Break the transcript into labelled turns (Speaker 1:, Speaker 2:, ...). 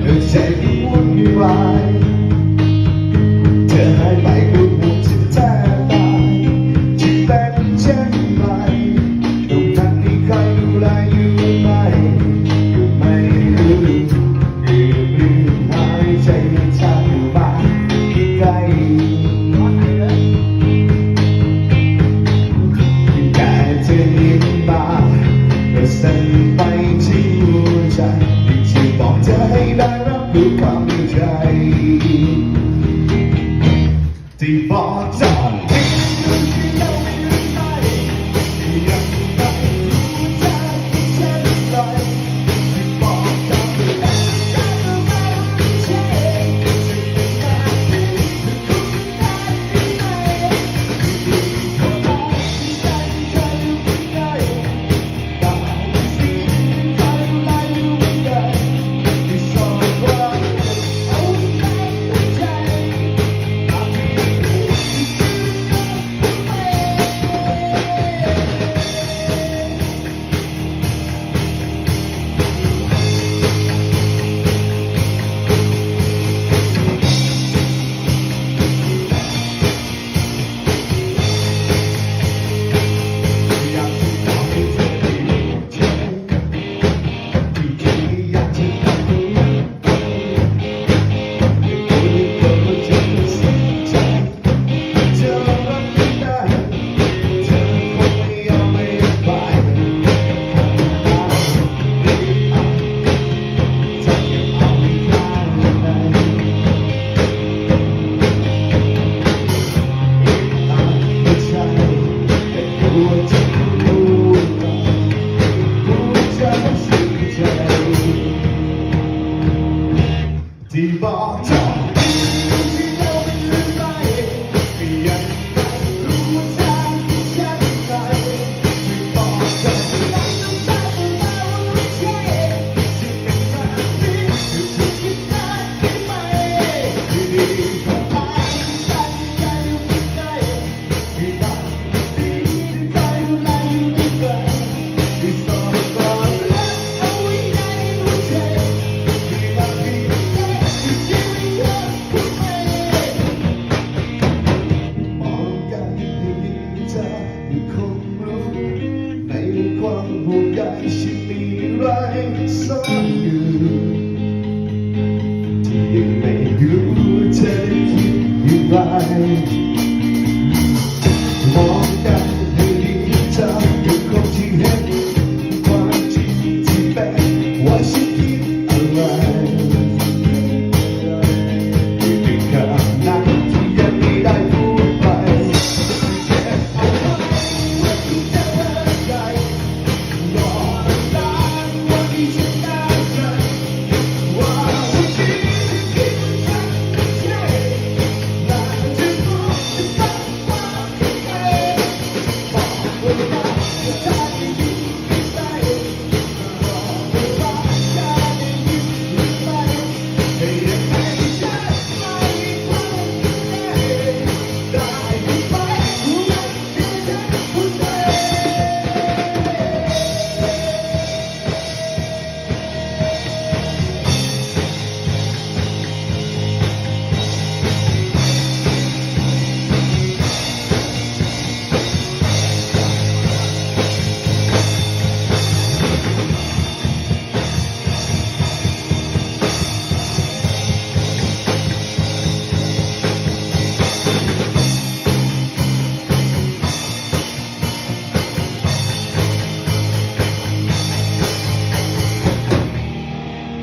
Speaker 1: เธอใจมันวุ่นวายเธอหายไปกูหัวฉันแทบตายที่เป็นเช่นไรตรงนั้นนี่ใครดูแลอยู่ไหมไม่รู้ลืมลืมหายใจในบ่านใกล้แต่เยิ้มมาแต่นไป 一巴掌 ที่บอกเธ I should be right beside you. Do you? Thank you.